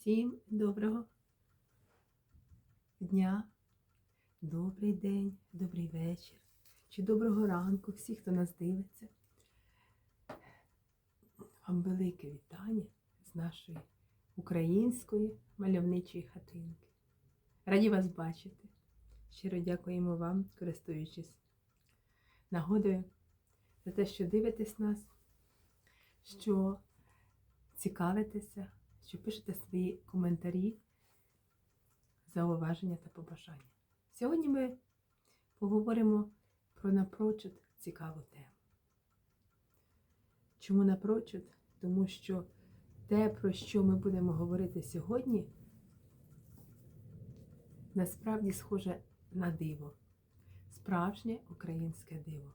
Всім доброго дня, добрий день, добрий вечір чи доброго ранку всі, хто нас дивиться. Вам велике вітання з нашої української мальовничої хатинки. Раді вас бачити. Щиро дякуємо вам, користуючись нагодою за те, що дивитесь нас, що цікавитеся, що пишете свої коментарі, зауваження та побажання. Сьогодні ми поговоримо про напрочуд цікаву тему. Чому напрочуд? Тому що те, про що ми будемо говорити сьогодні, насправді схоже на диво, справжнє українське диво.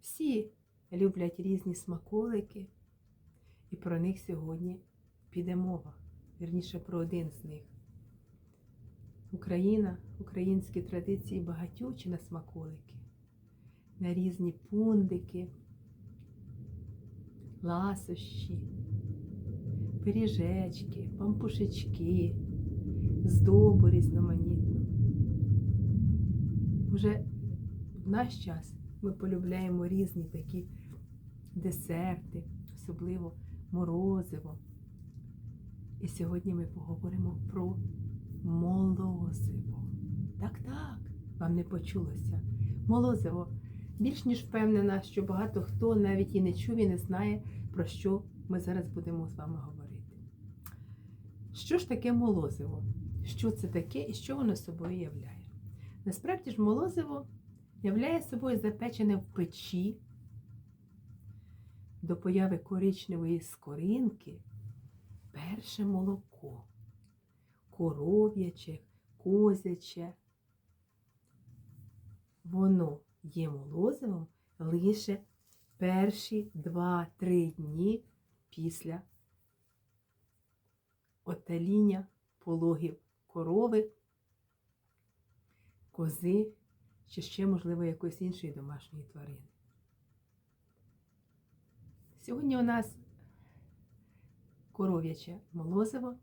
Всі люблять різні смаколики, і про них сьогодні піде мова. Вірніше про один з них. Україна, українські традиції багатючі на смаколики, на різні пундики, ласощі, пиріжечки, пампушечки, здобу різноманітну. Уже в наш час ми полюбляємо різні такі десерти, особливо морозиво. І сьогодні ми поговоримо про молозиво. Так, так, вам не почулося. Молозиво. Більш ніж впевнена, що багато хто навіть і не чув і не знає, про що ми зараз будемо з вами говорити. Що ж таке молозиво? Що це таке і що воно собою являє? Насправді ж молозиво являє собою запечене в печі до появи коричневої скоринки перше молоко, коров'яче, козяче. Воно є молозивом лише перші 2-3 дні після отаління пологів корови, кози чи ще, можливо, якоїсь іншої домашньої тварини. Сьогодні у нас коров'яче молозиво.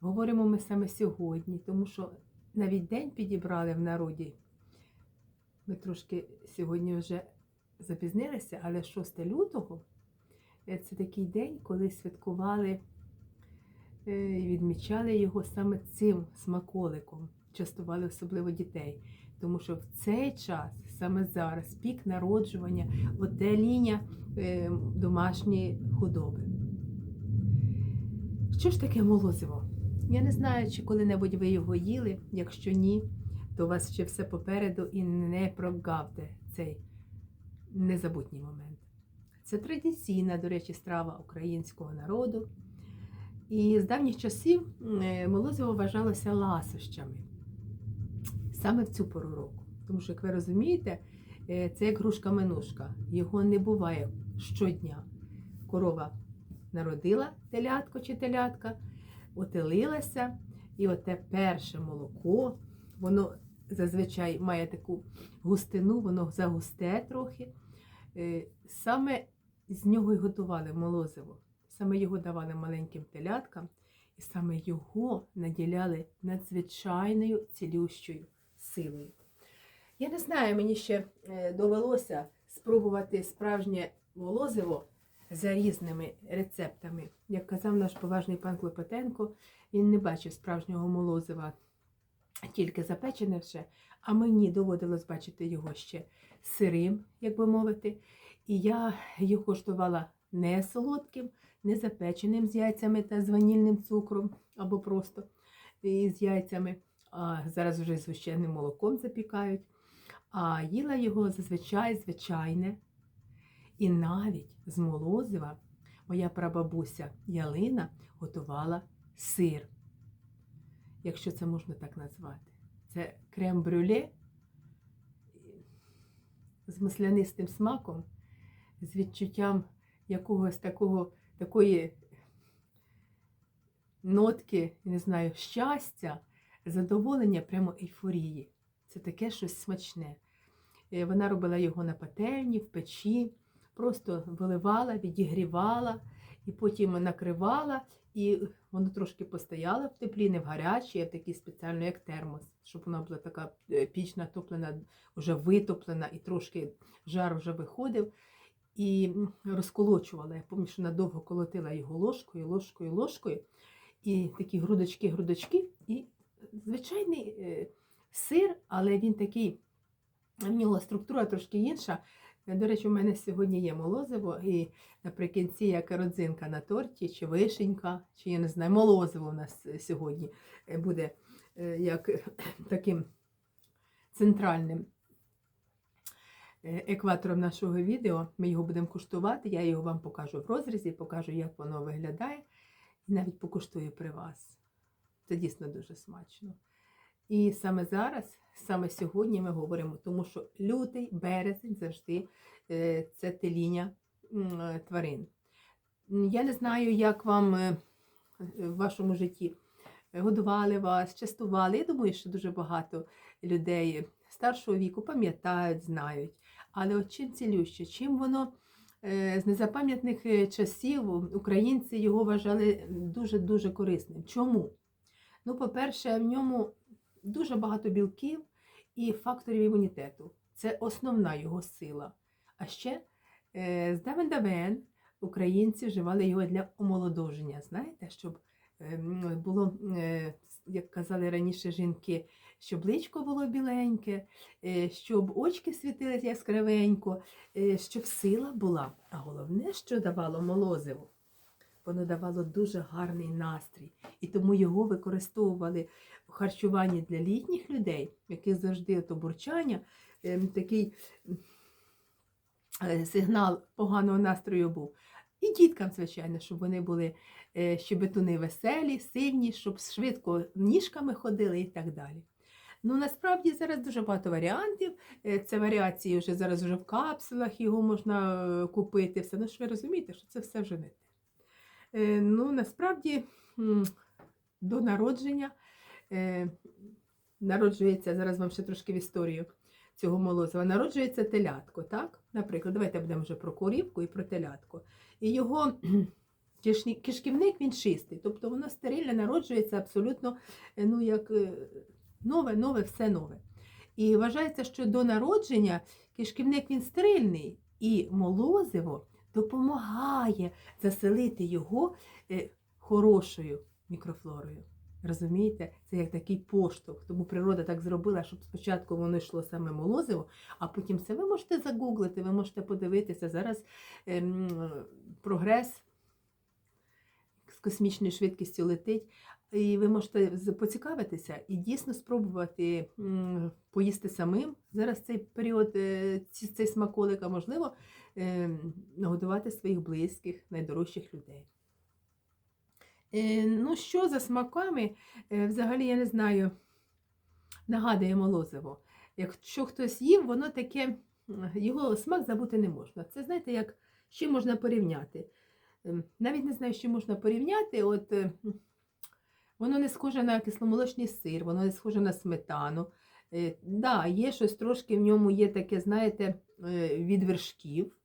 Говоримо ми саме сьогодні, тому що навіть день підібрали в народі. Ми трошки сьогодні вже запізнилися, але 6 лютого це такий день, коли святкували е, і відмічали його саме цим смаколиком, частували особливо дітей. Тому що в цей час, саме зараз, пік народжування, отеління е, домашньої худоби. Що ж таке молозиво? Я не знаю, чи коли-небудь ви його їли. Якщо ні, то у вас ще все попереду і не прогавте цей незабутній момент. Це традиційна, до речі, страва українського народу. І з давніх часів е, молозиво вважалося ласощами саме в цю пору року. Тому що, як ви розумієте, е, це як грушка-минушка. Його не буває щодня. Корова народила телятко чи телятка, отелилася, і оте перше молоко, воно зазвичай має таку густину, воно загусте трохи. Е, Саме з нього й готували молозиво. Саме його давали маленьким теляткам, і саме його наділяли надзвичайною цілющою силою. Я не знаю, мені ще е, довелося спробувати справжнє молозиво за різними рецептами. Як казав наш поважний пан Клопотенко, він не бачив справжнього молозива, тільки запечене вже, а мені доводилось бачити його ще сирим, як би мовити. І я його коштувала не солодким, не запеченим з яйцями та з ванільним цукром, або просто з яйцями. Зараз вже з гущеним молоком запікають. А їла його зазвичай звичайне. І навіть з молозива моя прабабуся Ялина готувала сир, якщо це можна так назвати. Це крем-брюле з маслянистим смаком, з відчуттям якогось такого, такої нотки, не знаю, щастя, задоволення, прямо ейфорії. Це таке щось смачне. Е, Вона робила його на пательні, в печі, просто виливала, відігрівала і потім накривала, і воно трошки постояло в теплі, не в гарячій, а в такій спеціально, як термос, щоб вона була така е, піч натоплена, вже витоплена, і трошки жар вже виходив. І розколочувала. Я пам'ятаю, що надовго колотила його ложкою, ложкою, ложкою. І такі грудочки, грудочки. І звичайний е, сир, але він такий, в нього структура трошки інша. До речі, у мене сьогодні є молозиво, і наприкінці як родзинка на торті, чи вишенька, чи я не знаю, молозиво у нас е, сьогодні е, буде як таким центральним екватором нашого відео. Ми його будемо куштувати. Я його вам покажу в розрізі, покажу, як воно виглядає, і навіть покуштую при вас. Це дійсно дуже смачно. І саме зараз, саме сьогодні ми говоримо, тому що лютий, березень завжди е, це теління е, тварин. Я не знаю, як вам е, в вашому житті годували вас, частували. Я думаю, що дуже багато людей старшого віку пам'ятають, знають. Але от чим цілюще, чим воно з незапам'ятних часів українці його вважали дуже-дуже корисним. Чому? Ну, по-перше, в ньому дуже багато білків і факторів імунітету. Це основна його сила. А ще е, з давен давен українці вживали його для омолодоження. Знаєте, щоб е, було, е, як казали раніше жінки, щоб личко було біленьке, е, щоб очки світили яскравенько, щоб сила була. А головне, що давало молозиво, воно давало дуже гарний настрій. І тому його використовували в харчуванні для літніх людей, яких завжди то бурчання, ем, такий е, сигнал поганого настрою був. І діткам, звичайно, щоб вони були е, щебетуни веселі, сильні, щоб швидко ніжками ходили і так далі. Ну, насправді зараз дуже багато варіантів. Е, Це варіації вже зараз вже в капсулах його можна купити. Все. Ну, ж ви розумієте, що це все вже не те. Е, Ну, насправді до народження е, народжується, зараз вам ще трошки в історію цього молозива, народжується телятко, так? Наприклад, давайте будемо вже про корівку і про телятко. І його кишківник він чистий, тобто воно стерильне народжується абсолютно е, ну, як нове, нове, все нове. І вважається, що до народження кишківник він стерильний, і молозиво допомагає заселити його е, хорошою мікрофлорою. Розумієте, це як такий поштовх. Тому природа так зробила, щоб спочатку воно йшло саме молозиво, а потім все ви можете загуглити, ви можете подивитися. Зараз ем, прогрес космічною швидкістю летить. І ви можете поцікавитися і дійсно спробувати поїсти самим. Зараз цей період, е, цей смаколик, а можливо, ем, нагодувати своїх близьких, найдорожчих людей. Е, Ну, що за смаками, е, взагалі, я не знаю, нагадує молозиво. Якщо хтось їв, воно таке, його смак забути не можна. Це, знаєте, як чим можна порівняти. Ем, Навіть не знаю, чим можна порівняти. От, е, воно не схоже на кисломолочний сир, воно не схоже на сметану. Е, да, є щось трошки в ньому є таке, знаєте, е, від вершків.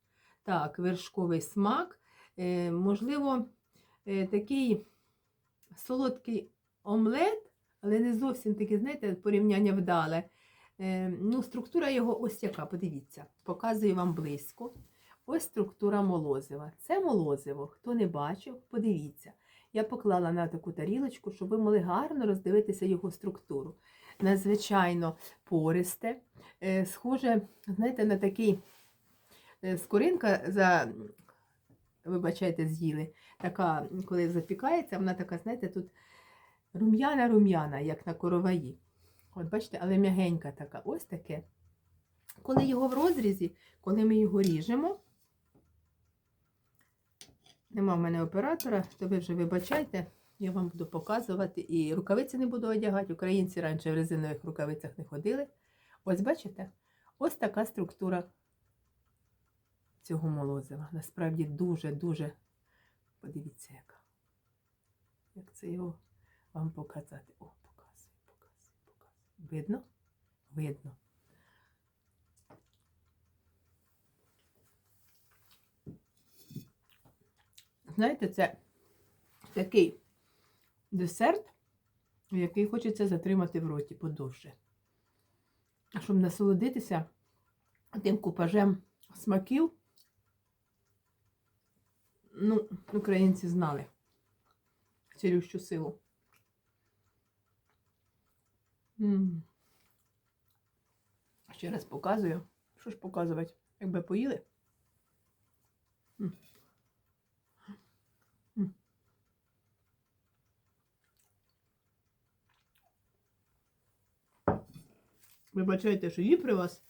Так, вершковий смак. Можливо, такий солодкий омлет, але не зовсім такий, знаєте, порівняння вдале. Ну, структура його ось яка, подивіться, показую вам близько. Ось структура молозива. Це молозиво. Хто не бачив, подивіться. Я поклала на таку тарілочку, щоб ви могли гарно роздивитися його структуру. Надзвичайно пористе, е, схоже, знаєте, на такий е, скоринка за, вибачайте, з'їли. Така, коли запікається, вона така, знаєте, тут рум'яна-рум'яна, як на короваї. От бачите, але м'ягенька така. Ось таке. Коли його в розрізі, коли ми його ріжемо, нема в мене оператора, то ви вже вибачайте, я вам буду показувати. І рукавиці не буду одягати. Українці раніше в резинових рукавицях не ходили. Ось бачите? Ось така структура цього молозива. Насправді дуже-дуже, подивіться, яка. Як це його вам показати? О, показую, показую, показую. Видно? Видно. Знаєте, це такий десерт, який хочеться затримати в роті подовше. А щоб насолодитися тим купажем смаків, ну, українці знали цілющу силу. М. Ще раз показую. Що ж показувати? Якби поїли? М. М. Вибачайте, що її при вас.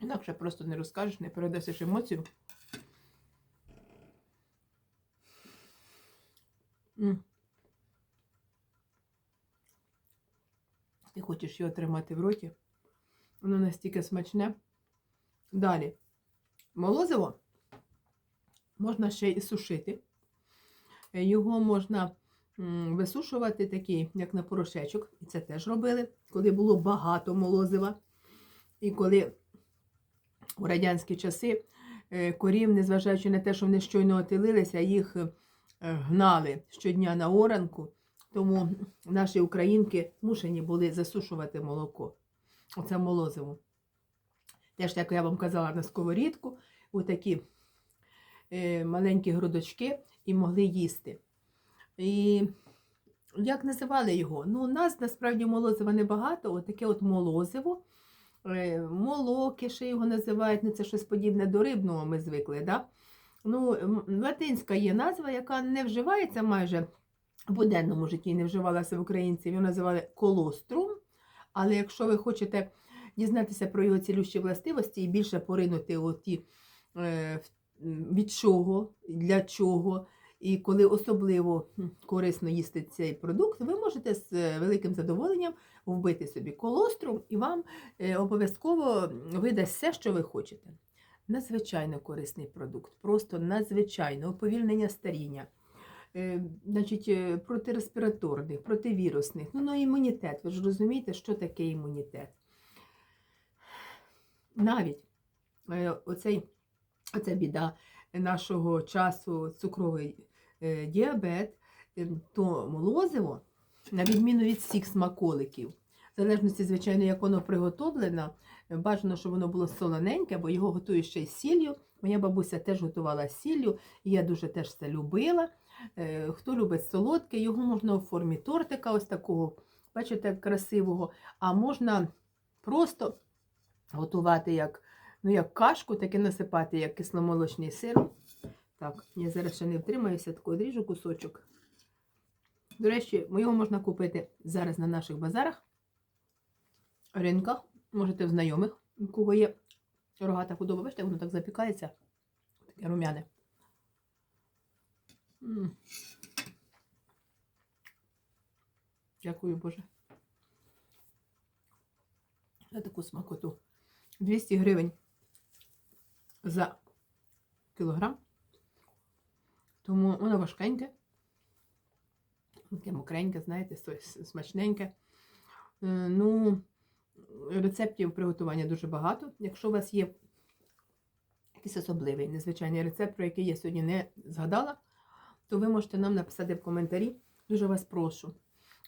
Інакше просто не розкажеш, не передасиш емоцію. Ти хочеш його тримати в роті. Воно настільки смачне. Далі. Молозиво можна ще і сушити. Його можна висушувати такий, як на порошечок. І це теж робили, коли було багато молозива. І коли у радянські часи е, корів, незважаючи на те, що вони щойно отелилися, їх е, гнали щодня на оранку. Тому наші українки мушені були засушувати молоко. Оце молозиво. Теж, як я вам казала, на сковорідку, у такі е, маленькі грудочки і могли їсти. І як називали його? Ну, у нас насправді молозива небагато, отаке от молозиво. Е, молоки ще його називають, ну це щось подібне до рибного ми звикли. Да? Ну, латинська є назва, яка не вживається майже в буденному житті, не вживалася в українців. Його називали колострум. Але якщо ви хочете дізнатися про його цілющі властивості і більше поринути у ті, е, від чого, для чого, і коли особливо корисно їсти цей продукт, ви можете з е, великим задоволенням вбити собі колострум і вам е, обов'язково видасть все, що ви хочете. Надзвичайно корисний продукт, просто надзвичайно уповільнення старіння. Е, Значить, протиреспіраторних, противірусних, ну, ну імунітет. Ви ж розумієте, що таке імунітет. Навіть оцей, оця біда нашого часу, цукровий е, діабет, е, то молозиво, на відміну від всіх смаколиків, в залежності, звичайно, як воно приготовлено, бажано, щоб воно було солоненьке, бо його готують ще й сіллю. Моя бабуся теж готувала сіллю, і я дуже теж це любила. Е, Хто любить солодке, його можна у формі тортика, ось такого, бачите, красивого, а можна просто готувати як, ну, як кашку, так і насипати, як кисломолочний сир. Так, я зараз ще не втримаюся, тако одріжу кусочок. До речі, його можна купити зараз на наших базарах, ринках, можете в знайомих, у кого є рогата худоба. Бачите, воно так запікається, таке рум'яне. Дякую, Боже. За таку смакоту. 200 гривень за кілограм. Тому воно важкеньке. Таке мокреньке, знаєте, смачненьке. Е, Ну, рецептів приготування дуже багато. Якщо у вас є якийсь особливий незвичайний рецепт, про який я сьогодні не згадала, то ви можете нам написати в коментарі. Дуже вас прошу.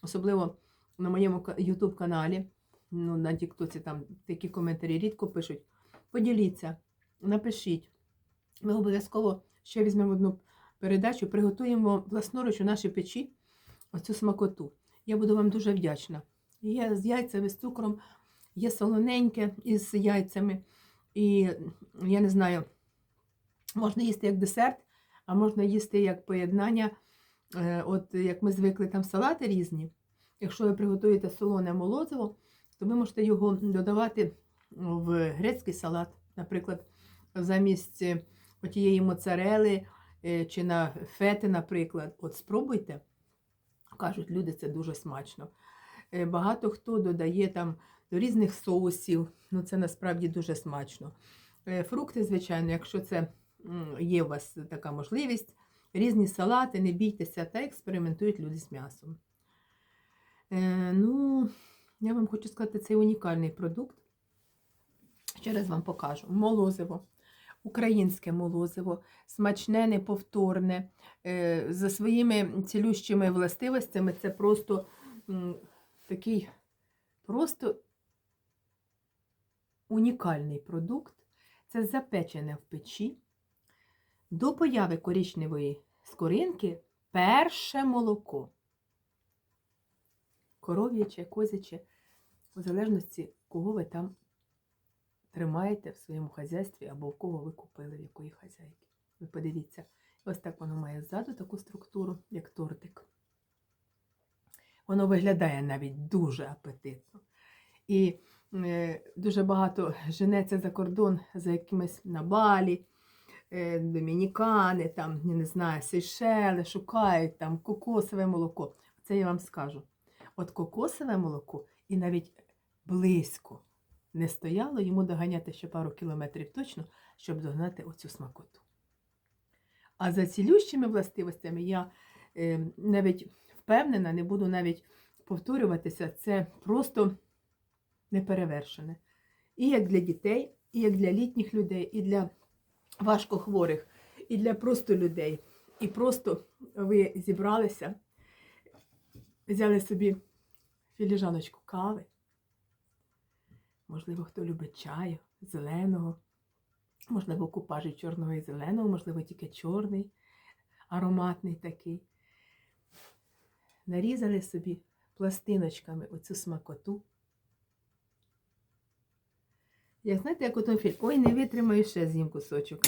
Особливо на моєму YouTube каналі, ну, на Тіктоці там такі коментарі рідко пишуть. Поділіться, напишіть. Ми обов'язково ще візьмемо одну передачу, приготуємо власноруч у нашій печі оцю смакоту. Я буду вам дуже вдячна. Є з яйцями, з цукром, є солоненьке із яйцями. І я не знаю, можна їсти як десерт, а можна їсти як поєднання. Е, От як ми звикли там салати різні. Якщо ви приготуєте солоне молозиво, то ви можете його додавати в грецький салат, наприклад, замість е, отієї моцарели е, чи на фети, наприклад. От спробуйте. Кажуть, люди, це дуже смачно. Е, Багато хто додає там до різних соусів. Ну, це насправді дуже смачно. Фрукти, звичайно, якщо це є у вас така можливість, різні салати, не бійтеся, та експериментують люди з м'ясом. Ну, я вам хочу сказати, це унікальний продукт. Ще раз вам покажу. Молозиво. Українське молозиво, смачне, неповторне, е, за своїми цілющими властивостями. Це просто такий просто унікальний продукт. Це запечене в печі. До появи коричневої скоринки перше молоко. Коров'яче, козяче, у залежності, кого ви там тримаєте в своєму хазяйстві або в кого ви купили, в якої хазяйки. Ви подивіться, ось так воно має ззаду таку структуру, як тортик. Воно виглядає навіть дуже апетитно. І е, дуже багато женеться за кордон за якимись на балі, е, домінікани, там, я не знаю, Сейшели, шукають там кокосове молоко. Це я вам скажу. От кокосове молоко і навіть близько не стояло йому доганяти ще пару кілометрів точно, щоб догнати оцю смакоту. А за цілющими властивостями я е, навіть впевнена, не буду навіть повторюватися, це просто неперевершене. І як для дітей, і як для літніх людей, і для важкохворих, і для просто людей. І просто ви зібралися, взяли собі філіжаночку кави. Можливо, хто любить чаю, зеленого, можливо, купажі чорного і зеленого, можливо, тільки чорний, ароматний такий. Нарізали собі пластиночками оцю смакоту. Як знаєте, як у тому фільмі, ой, не витримаю ще з'їм кусочок.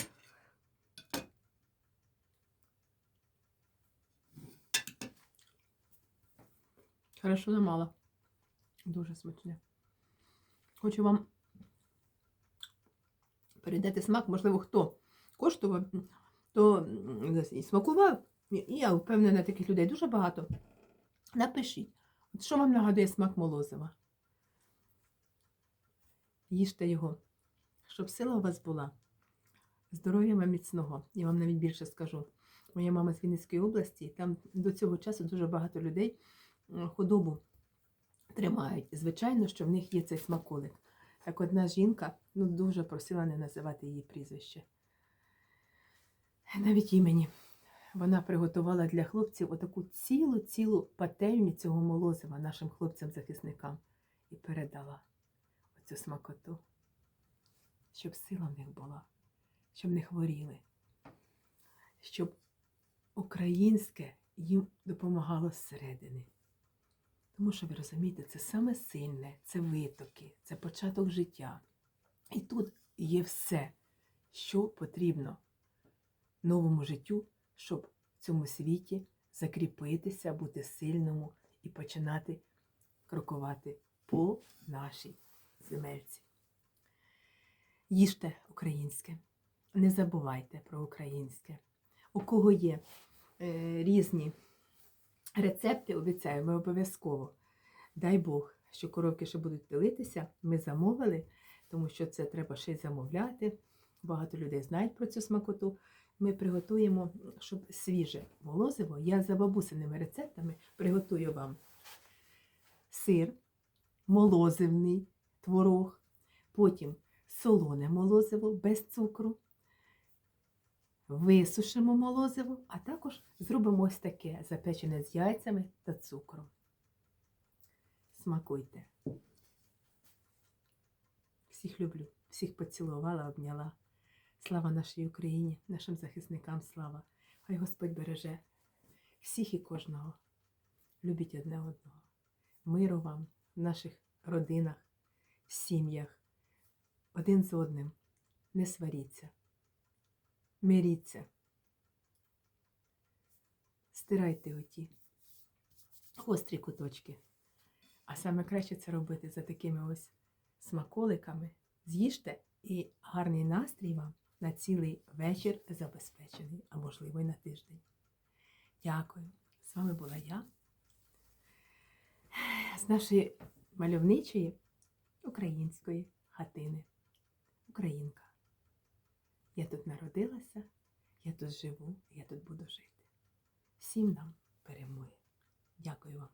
Хорошо намало. Дуже смачне. Хочу вам передати смак, можливо, хто коштував, то і смакував. І я впевнена, таких людей дуже багато. Напишіть, що вам нагадує смак молозива? Їжте його, щоб сила у вас була. Здоров'я вам міцного. Я вам навіть більше скажу. Моя мама з Вінницької області, там до цього часу дуже багато людей худобу тримають. Звичайно, що в них є цей смаколик. Так одна жінка ну, дуже просила не називати її прізвище. Навіть імені. Вона приготувала для хлопців отаку цілу-цілу пательню цього молозива нашим хлопцям-захисникам і передала оцю смакоту, щоб сила в них була, щоб не хворіли, щоб українське їм допомагало зсередини. Тому що ви розумієте, це саме сильне, це витоки, це початок життя. І тут є все, що потрібно новому життю, щоб в цьому світі закріпитися, бути сильному і починати крокувати по нашій земельці. Їжте українське, не забувайте про українське. У кого є е, різні рецепти, обіцяю, ми обов'язково. Дай Бог, що коровки ще будуть пилитися. Ми замовили, тому що це треба ще й замовляти. Багато людей знають про цю смакоту. Ми приготуємо, щоб свіже молозиво. Я за бабусиними рецептами приготую вам сир, молозивний творог, потім солоне молозиво без цукру. Висушимо молозиво, а також зробимо ось таке запечене з яйцями та цукром. Смакуйте. Всіх люблю, всіх поцілувала, обняла. Слава нашій Україні, нашим захисникам слава. Хай Господь береже всіх і кожного. Любіть одне одного. Миру вам в наших родинах, сім'ях, один з одним. Не сваріться. Миріться. Стирайте оті гострі куточки. А саме краще це робити за такими ось смаколиками. З'їжте і гарний настрій вам на цілий вечір забезпечений, а можливо й на тиждень. Дякую. З вами була я з нашої мальовничої української хатини. Українка. Я тут народилася, я тут живу, я тут буду жити. Всім нам перемоги. Дякую вам.